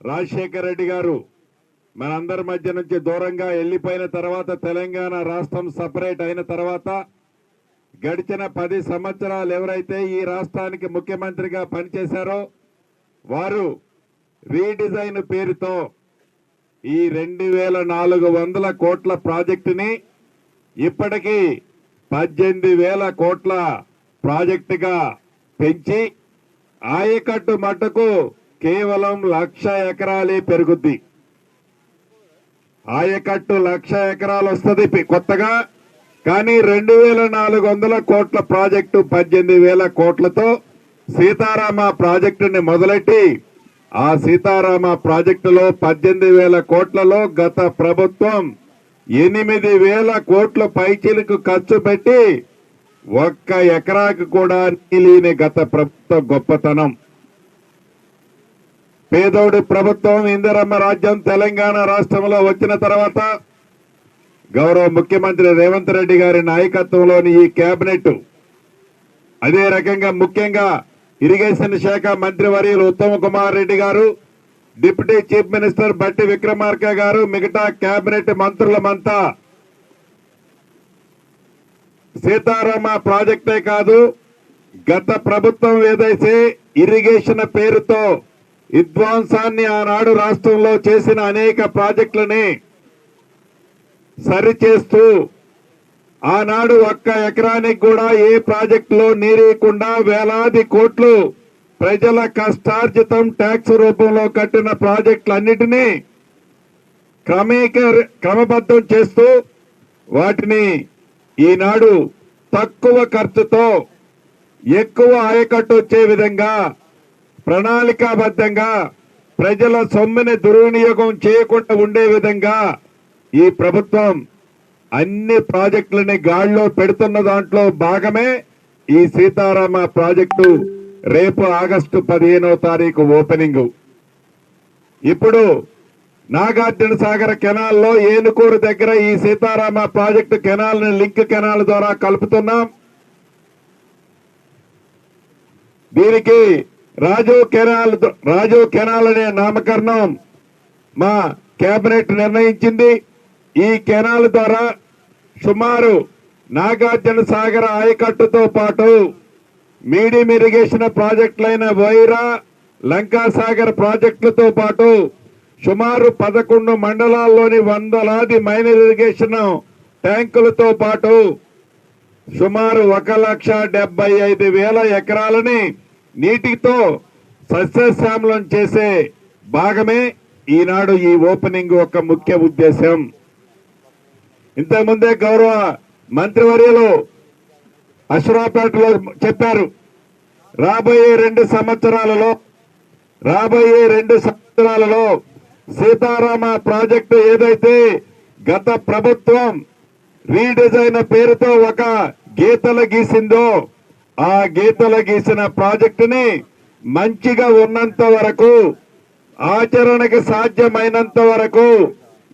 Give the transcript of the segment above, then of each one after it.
రాజశేఖర రెడ్డి గారు మనందరి మధ్య నుంచి దూరంగా వెళ్ళిపోయిన తర్వాత తెలంగాణ రాష్ట్రం సపరేట్ అయిన తర్వాత గడిచిన పది సంవత్సరాలు ఎవరైతే ఈ రాష్ట్రానికి ముఖ్యమంత్రిగా పనిచేశారో వారు రీడిజైన్ పేరుతో ఈ రెండు వేల నాలుగు వందల కోట్ల ప్రాజెక్టుని ఇప్పటికీ పద్దెనిమిది వేల కోట్ల ప్రాజెక్టుగా పెంచి ఆయకట్టు మట్టుకు కేవలం లక్ష ఎకరాలే పెరుగుద్ది. ఆయకట్టు లక్ష ఎకరాలు వస్తుంది కొత్తగా. కానీ రెండు వేల నాలుగు వందల కోట్ల ప్రాజెక్టు పద్దెనిమిది వేల కోట్లతో సీతారామ ప్రాజెక్టుని మొదలెట్టి ఆ సీతారామ ప్రాజెక్టులో పద్దెనిమిది వేల కోట్లలో గత ప్రభుత్వం ఎనిమిది వేల కోట్ల పైచీలకు ఖర్చు పెట్టి ఒక్క ఎకరాకు కూడా నీలిని గత ప్రభుత్వ గొప్పతనం. పేదోడి ప్రభుత్వం ఇందిరమ్మ రాజ్యం తెలంగాణ రాష్ట్రంలో వచ్చిన తర్వాత గౌరవ ముఖ్యమంత్రి రేవంత్ రెడ్డి గారి నాయకత్వంలోని ఈ కేబినెట్ అదే రకంగా ముఖ్యంగా ఇరిగేషన్ శాఖ మంత్రి వర్యులు ఉత్తమ్ కుమార్ రెడ్డి గారు డిప్యూటీ చీఫ్ మినిస్టర్ బట్టి విక్రమార్క గారు మిగతా కేబినెట్ మంత్రులమంతా సీతారామ ప్రాజెక్టే కాదు గత ప్రభుత్వం ఏదైతే ఇరిగేషన్ పేరుతో విధ్వంసాన్ని ఆనాడు రాష్ట్రంలో చేసిన అనేక ప్రాజెక్టులని సరిచేస్తూ ఆనాడు ఒక్క ఎకరానికి కూడా ఏ ప్రాజెక్టులో నీరేయకుండా వేలాది కోట్లు ప్రజల కష్టార్జితం ట్యాక్స్ రూపంలో కట్టిన ప్రాజెక్టులన్నిటినీ క్రమేక క్రమబద్ధం చేస్తూ వాటిని ఈనాడు తక్కువ ఖర్చుతో ఎక్కువ ఆయకట్టు వచ్చే విధంగా ప్రణాళికాబద్ధంగా ప్రజల సొమ్ముని దుర్వినియోగం చేయకుండా ఉండే విధంగా ఈ ప్రభుత్వం అన్ని ప్రాజెక్టులని గాడిలో పెడుతున్న దాంట్లో భాగమే ఈ సీతారామ ప్రాజెక్టు రేపు ఆగస్టు పదిహేనవ తారీఖు ఓపెనింగ్. ఇప్పుడు నాగార్జున సాగర్ కెనాల్లో ఏనుకూరు దగ్గర ఈ సీతారామ ప్రాజెక్టు కెనాల్ని లింక్ కెనాల్ ద్వారా కలుపుతున్నాం. దీనికి రాజు కెనాల్ రాజు కెనాల్ అనే నామకరణం మా కేబినెట్ నిర్ణయించింది. ఈ కెనాల్ ద్వారా సుమారు నాగార్జున సాగర్ ఆయకట్టుతో పాటు మీడియం ఇరిగేషన్ ప్రాజెక్టులైన వైరా లంకా సాగర్ ప్రాజెక్టులతో పాటు సుమారు పదకొండు మండలాల్లోని వందలాది మైనర్ ఇరిగేషన్ ట్యాంకులతో పాటు సుమారు ఒక లక్ష డెబ్బై ఐదు వేల ఎకరాలని నీటితో సస్యశ్యామలం చేసే భాగమే ఈనాడు ఈ ఓపెనింగ్ ఒక ముఖ్య ఉద్దేశం. ఇంతకుముందే గౌరవ మంత్రివర్యులు అశ్వరాపేటలో చెప్పారు రాబోయే రెండు సంవత్సరాలలో రాబోయే రెండు సంవత్సరాలలో సీతారామ ప్రాజెక్టు ఏదైతే గత ప్రభుత్వం రీడిజైన్ పేరుతో ఒక గీతలు గీసిందో ఆ గీతలు గీసిన ప్రాజెక్టుని మంచిగా ఉన్నంత వరకు ఆచరణకు సాధ్యమైనంత వరకు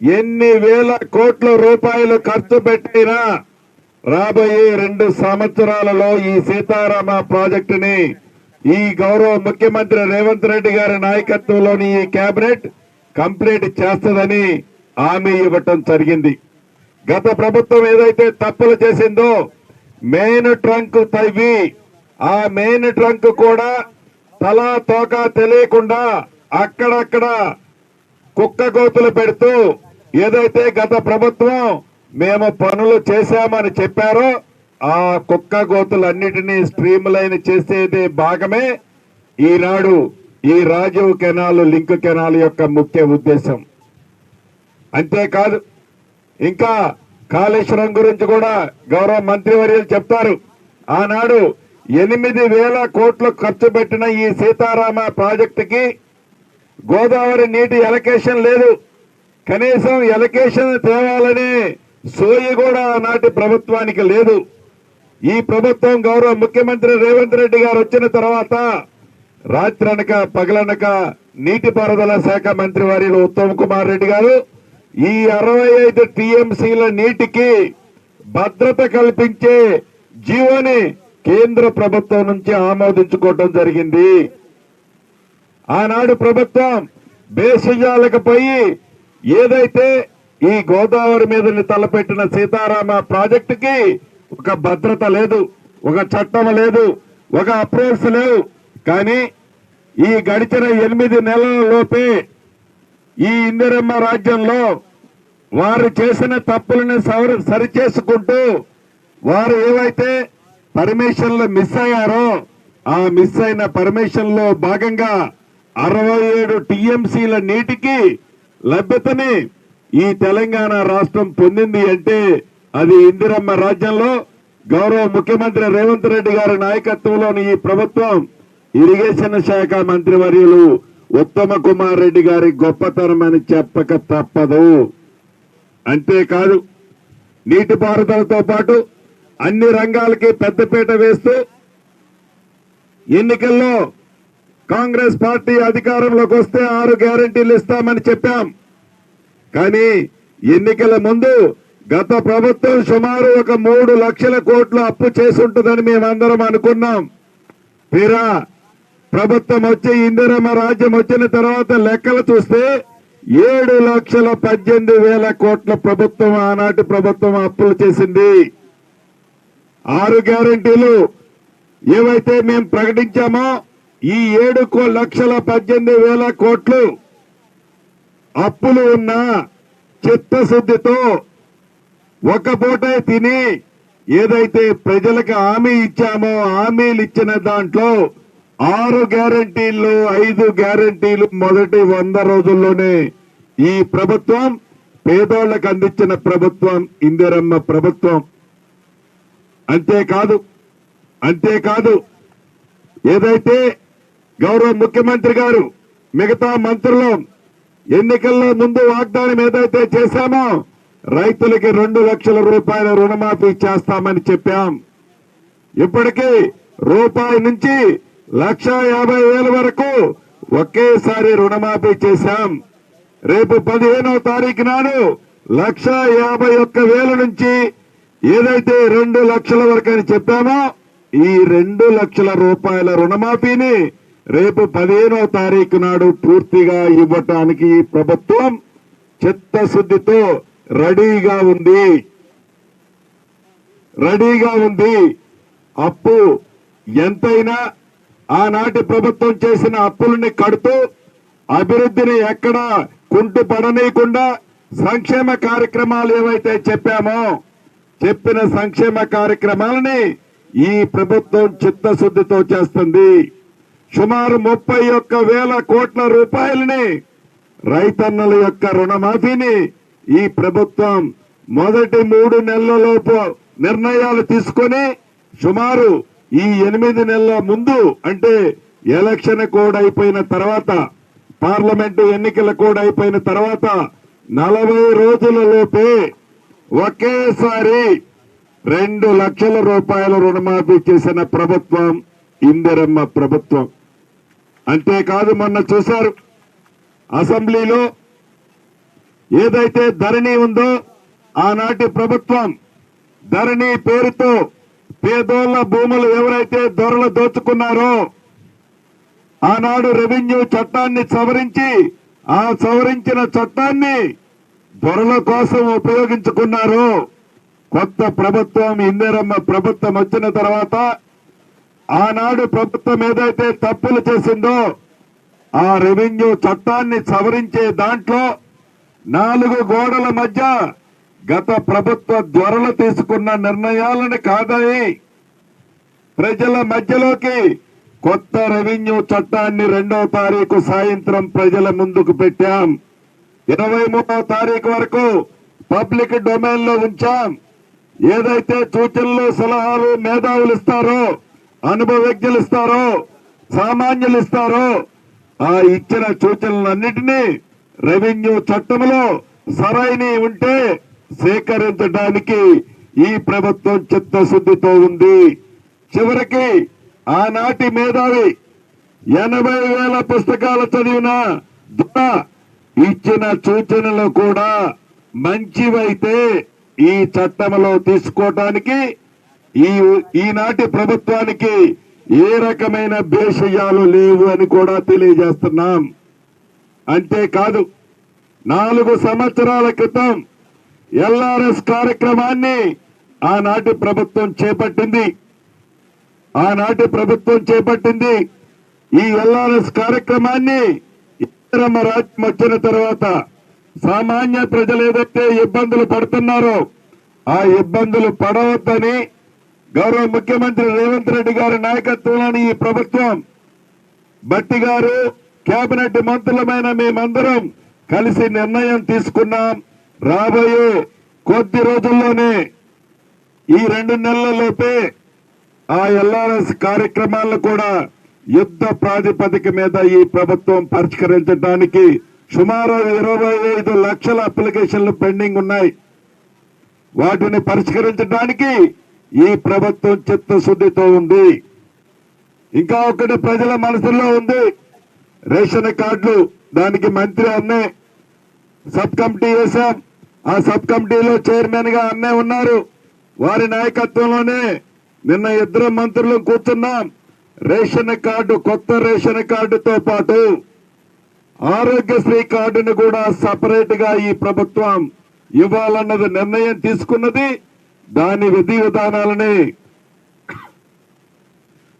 ఎన్ని వేల కోట్ల రూపాయలు ఖర్చు పెట్టినా రాబోయే రెండు సంవత్సరాలలో ఈ సీతారామ ప్రాజెక్టుని ఈ గౌరవ ముఖ్యమంత్రి రేవంత్ రెడ్డి గారి నాయకత్వంలోని ఈ కేబినెట్ కంప్లీట్ చేస్తుందని హామీ ఇవ్వటం జరిగింది. గత ప్రభుత్వం ఏదైతే తప్పులు చేసిందో మెయిన్ ట్రంక్ తవ్వి ఆ మెయిన్ ట్రంక్ కూడా తలా తోక తెలియకుండా అక్కడక్కడ కుక్క గోతులు పెడుతూ ఏదైతే గత ప్రభుత్వం మేము పనులు చేశామని చెప్పారో ఆ కుక్క గోతులన్నిటినీ స్ట్రీమ్ లైన్ చేసేది భాగమే ఈనాడు ఈ రాజీవ్ కెనాల్ లింక్ కెనాల్ యొక్క ముఖ్య ఉద్దేశం. అంతేకాదు ఇంకా కాళేశ్వరం గురించి కూడా గౌరవ మంత్రివర్యులు చెప్తారు. ఆనాడు ఎనిమిది వేల కోట్లు ఖర్చు పెట్టిన ఈ సీతారామ ప్రాజెక్టుకి గోదావరి నీటి ఎలకేషన్ లేదు. కనీసం ఎలకేషన్ తేవాలనే సోయి కూడా ఆనాటి ప్రభుత్వానికి లేదు. ఈ ప్రభుత్వం గౌరవ ముఖ్యమంత్రి రేవంత్ రెడ్డి గారు వచ్చిన తర్వాత రాత్రనక పగలనక నీటిపారుదల శాఖ మంత్రి వారి ఉత్తమ్ కుమార్ రెడ్డి గారు ఈ అరవై ఐదు టీఎంసీల నీటికి భద్రత కల్పించే జీవోని కేంద్ర ప్రభుత్వం నుంచి ఆమోదించుకోవటం జరిగింది. ఆనాడు ప్రభుత్వం భేషజాలకు పోయి ఏదైతే ఈ గోదావరి మీదని తలపెట్టిన సీతారామ ప్రాజెక్టుకి ఒక భద్రత లేదు ఒక చట్టం లేదు ఒక అప్రోచ్ లేవు. కానీ ఈ గడిచిన ఎనిమిది నెలల లోపే ఈ ఇందిరమ్మ రాజ్యంలో వారు చేసిన తప్పులను సవరి సరిచేసుకుంటూ వారు ఏవైతే పర్మిషన్లు మిస్ అయ్యారో ఆ మిస్ అయిన పర్మిషన్లో భాగంగా అరవై ఏడు టీఎంసీల నీటికి లభ్యతని ఈ తెలంగాణ రాష్ట్రం పొందింది అంటే అది ఇందిరమ్మ రాజ్యంలో గౌరవ ముఖ్యమంత్రి రేవంత్ రెడ్డి గారి నాయకత్వంలోని ఈ ప్రభుత్వం ఇరిగేషన్ శాఖ మంత్రివర్యులు ఉత్తమ కుమార్ రెడ్డి గారి గొప్పతనం అని చెప్పక తప్పదు. అంతేకాదు నీటిపారుదలతో పాటు అన్ని రంగాలకి పెద్దపీట వేస్తూ ఎన్నికల్లో కాంగ్రెస్ పార్టీ అధికారంలోకి వస్తే ఆరు గ్యారంటీలు ఇస్తామని చెప్పాం. కానీ ఎన్నికల ముందు గత ప్రభుత్వం సుమారు ఒక మూడు లక్షల కోట్లు అప్పు చేసి ఉంటుందని మేమందరం అనుకున్నాం. తీరా ప్రభుత్వం వచ్చి ఇందిరమ్మ రాజ్యం వచ్చిన తర్వాత లెక్కలు చూస్తే ఏడు లక్షల పద్దెనిమిది వేల కోట్ల ప్రభుత్వం ఆనాటి ప్రభుత్వం అప్పులు చేసింది. ఆరు గ్యారంటీలు ఏవైతే మేము ప్రకటించామో ఈ ఏడు కో- లక్షల పద్దెనిమిది వేల కోట్లు అప్పులు ఉన్న చిత్తశుద్ధితో ఒక పూటే తిని ఏదైతే ప్రజలకు హామీ ఇచ్చామో హామీలు ఇచ్చిన దాంట్లో ఆరు గ్యారంటీలు ఐదు గ్యారంటీలు మొదటి వంద రోజుల్లోనే ఈ ప్రభుత్వం పేదోళ్ళకు అందించిన ప్రభుత్వం ఇందిరమ్మ ప్రభుత్వం. అంతేకాదు అంతేకాదు ఏదైతే గౌరవ ముఖ్యమంత్రి గారు మిగతా మంత్రులు ఎన్నికల్లో ముందు వాగ్దానం ఏదైతే చేశామో రైతులకి రెండు లక్షల రూపాయల రుణమాఫీ చేస్తామని చెప్పాం. ఇప్పటికీ రూపాయి నుంచి లక్ష యాభై వేల వరకు ఒకేసారి రుణమాఫీ చేశాం. రేపు పదిహేనవ తారీఖు నాడు లక్ష యాభై ఒక్క వేల నుంచి ఏదైతే రెండు లక్షల వరకు అని చెప్పామో ఈ రెండు లక్షల రూపాయల రుణమాఫీని రేపు పదిహేనవ తారీఖు నాడు పూర్తిగా ఇవ్వటానికి ప్రభుత్వం చిత్తశుద్ధితో రెడీగా ఉంది. రెడీగా ఉంది. అప్పు ఎంతైనా ఆనాటి ప్రభుత్వం చేసిన అప్పులని కడుతూ అభివృద్ధిని ఎక్కడా కుంటు పడనీయకుండా సంక్షేమ కార్యక్రమాలు ఏవైతే చెప్పామో చెప్పిన సంక్షేమ కార్యక్రమాలని ఈ ప్రభుత్వం చిత్తశుద్ధితో చేస్తుంది. సుమారు ముప్పై ఒక్క వేల కోట్ల రూపాయలని రైతన్నల యొక్క రుణమాఫీని ఈ ప్రభుత్వం మొదటి మూడు నెలలలోపు నిర్ణయాలు తీసుకొని సుమారు ఈ ఎనిమిది నెలల ముందు అంటే ఎలక్షన్ కోడ్ అయిపోయిన తర్వాత పార్లమెంటు ఎన్నికల కోడ్ అయిపోయిన తర్వాత నలభై రోజులలోపే ఒకేసారి రెండు లక్షల రూపాయల రుణమాఫీ చేసిన ప్రభుత్వం ఇందిరమ్మ ప్రభుత్వం. అంతేకాదు మొన్న చూశారు అసెంబ్లీలో ఏదైతే ధరణి ఉందో ఆనాటి ప్రభుత్వం ధరణి పేరుతో పేదోళ్ళ భూములు ఎవరైతే దొరలు దోచుకున్నారో ఆనాడు రెవెన్యూ చట్టాన్ని సవరించి ఆ సవరించిన చట్టాన్ని దొరల కోసం ఉపయోగించుకున్నారు కొత్త ప్రభుత్వం ఇందిరమ్మ ప్రభుత్వం వచ్చిన తర్వాత ఆనాడు ప్రభుత్వం ఏదైతే తప్పులు చేసిందో ఆ రెవెన్యూ చట్టాన్ని సవరించే దాంట్లో నాలుగు గోడల మధ్య గత ప్రభుత్వ ధ్వరలు తీసుకున్న నిర్ణయాలను కాదని ప్రజల మధ్యలోకి కొత్త రెవెన్యూ చట్టాన్ని రెండో తారీఖు సాయంత్రం ప్రజల ముందుకు పెట్టాం. ఇరవై మూడో తారీఖు వరకు పబ్లిక్ డొమైన్లో ఉంచాం. ఏదైతే సూచనలు సలహాలు మేధావులు ఇస్తారో అనుభవజ్ఞులు ఇస్తారో సామాన్యులు ఇస్తారో ఆ ఇచ్చిన సూచనలన్నిటినీ రెవెన్యూ చట్టంలో సరైన ఉంటే సేకరించడానికి ఈ ప్రభుత్వం చిత్తశుద్ధితో ఉంది. చివరికి ఆనాటి మేధావి ఎనభై వేల పుస్తకాలు చదివిన ఇచ్చిన సూచనలు కూడా మంచివైతే ఈ చట్టంలో తీసుకోవటానికి ఈ ఈనాటి ప్రభుత్వానికి ఏ రకమైన భేషయాలు లేవు అని కూడా తెలియజేస్తున్నాం. అంతేకాదు నాలుగు సంవత్సరాల క్రితం ఎల్ఆర్ఎస్ కార్యక్రమాన్ని ఆనాటి ప్రభుత్వం చేపట్టింది. ఆనాటి ప్రభుత్వం చేపట్టింది ఈ ఎల్ఆర్ఎస్ కార్యక్రమాన్ని. ఇందిరమ్మ రాజ్యం వచ్చిన తర్వాత సామాన్య ప్రజలు ఏదైతే ఇబ్బందులు పడుతున్నారో ఆ ఇబ్బందులు పడవద్దని గౌరవ ముఖ్యమంత్రి రేవంత్ రెడ్డి గారి నాయకత్వంలోని ఈ ప్రభుత్వం. భట్టి గారు కేబినెట్ మంత్రులమైన మేమందరం కలిసి నిర్ణయం తీసుకున్నాం. రాబోయే కొద్ది రోజుల్లోనే ఈ రెండు నెలలలోపే ఆ ఎల్ఆర్ఎస్ కార్యక్రమాలను కూడా యుద్ధ ప్రాతిపదిక మీద ఈ ప్రభుత్వం పరిష్కరించడానికి సుమారు ఇరవై ఐదు లక్షల అప్లికేషన్లు పెండింగ్ ఉన్నాయి. వాటిని పరిష్కరించడానికి ఈ ప్రభుత్వం చిత్తశుద్ధితో ఉంది. ఇంకా ఒకటి ప్రజల మనసులో ఉంది. రేషన్ కార్డులు దానికి మంత్రి అన్నే సబ్ కమిటీ వేశాం ఆ సబ్ కమిటీలో చైర్మన్గా అన్నే ఉన్నారు. వారి నాయకత్వంలోనే నిన్న ఇద్దరు మంత్రులు కూర్చున్నాం. రేషన్ కార్డు కొత్త రేషన్ కార్డుతో పాటు ఆరోగ్యశ్రీ కార్డును కూడా సపరేట్గా ఈ ప్రభుత్వం ఇవ్వాలన్నది నిర్ణయం తీసుకున్నది. దాని విధి విధానాలని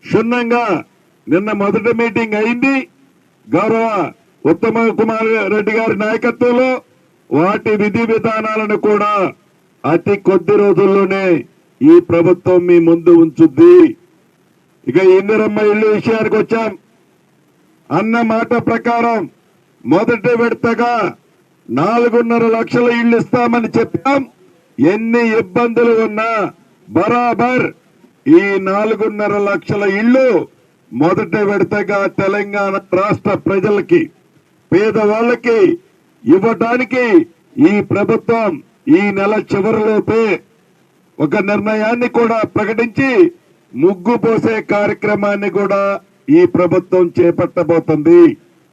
క్షుణ్ణంగా నిన్న మొదటి మీటింగ్ అయింది. గౌరవ ఉత్తమ కుమార్ రెడ్డి గారి నాయకత్వంలో వాటి విధి విధానాలను కూడా అతి కొద్ది రోజుల్లోనే ఈ ప్రభుత్వం మీ ముందు ఉంచుద్ది. ఇక ఇందిరమ్మ ఇల్లు విషయానికి వచ్చాం. అన్న మాట ప్రకారం మొదటి విడతగా నాలుగున్నర లక్షల ఇళ్ళు ఇస్తామని చెప్పాం. ఎన్ని ఇబ్బందులు ఉన్నా బరాబర్ ఈ నాలుగున్నర లక్షల ఇళ్ళు మొదటి విడతగా తెలంగాణ రాష్ట్ర ప్రజలకి పేదవాళ్ళకి ఇవ్వటానికి ఈ ప్రభుత్వం ఈ నెల చివరిలోపే ఒక నిర్ణయాన్ని కూడా ప్రకటించి ముగ్గు పోసే కార్యక్రమాన్ని కూడా ఈ ప్రభుత్వం చేపట్టబోతుంది.